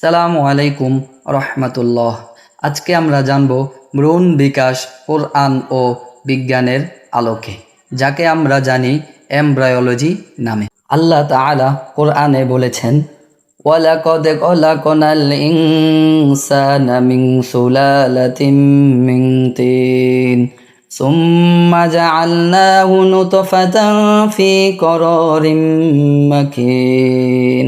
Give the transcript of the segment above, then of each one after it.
সালামু আলাইকুম রহমতুল্লাহ আজকে আমরা জানব ভ্রূণ বিকাশ কোরআন ও বিজ্ঞানের আলোকে যাকে আমরা জানি এমব্রায়োলজি নামে আল্লাহ তাআলা কোরআনে বলেছেন ওয়ালাকদ খলাকনাল ইনসানা মিন সুলালাতিন মিন তিন ثم جعلناه نطفة في قرار مكين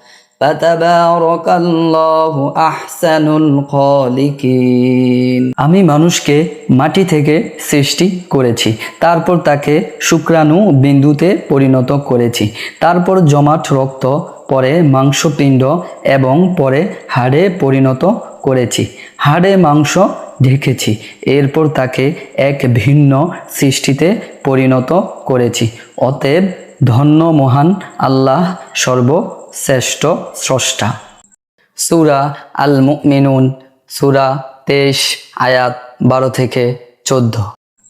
আমি মানুষকে মাটি থেকে সৃষ্টি করেছি, তারপর তাকে শুক্রাণু বিন্দুতে পরিণত করেছি, তারপর জমাট রক্ত, পরে মাংসপিণ্ড এবং পরে হাড়ে পরিণত করেছি, হাড়ে মাংস ঢেকেছি, এরপর তাকে এক ভিন্ন সৃষ্টিতে পরিণত করেছি, অতএব ধন্য মহান আল্লাহ সর্বশ্রেষ্ঠ স্রষ্টা। সুরা আল মুমিনুন সুরা তেইশ, আয়াত বারো থেকে চোদ্দ।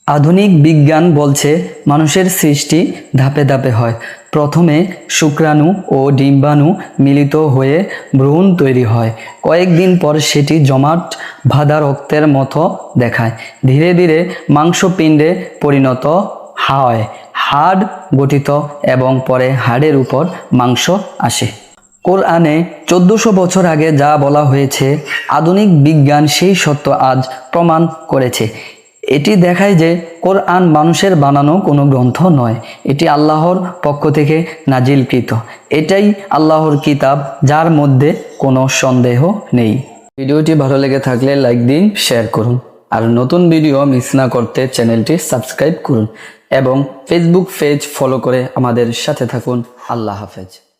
আধুনিক বিজ্ঞান বলছে, মানুষের সৃষ্টি ধাপে ধাপে হয়। প্রথমে শুক্রাণু ও ডিম্বাণু মিলিত হয়ে ভ্রূণ তৈরি হয়। কয়েকদিন পর সেটি জমাট ভাদা রক্তের মতো দেখায়। ধীরে ধীরে মাংসপিণ্ডে পরিণত হয়। হাড় গঠিত এবং পরে হাড়ের উপর মাংস আসে। কোরআনে চোদ্দশো বছর আগে যা বলা হয়েছে, আধুনিক বিজ্ঞান সেই সত্য আজ প্রমাণ করেছে। এটি দেখায় যে কোরআন মানুষের বানানো কোনো গ্রন্থ নয়, এটি আল্লাহর পক্ষ থেকে নাজিলকৃত। এটাই আল্লাহর কিতাব, যার মধ্যে কোনো সন্দেহ নেই। ভিডিওটি ভালো লেগে থাকলে লাইক দিন, শেয়ার করুন। আর নতুন ভিডিও মিস না করতে চ্যানেলটি সাবস্ক্রাইব করুন এবং ফেসবুক পেজ ফলো করে আমাদের সাথে থাকুন। আল্লাহ হাফেজ।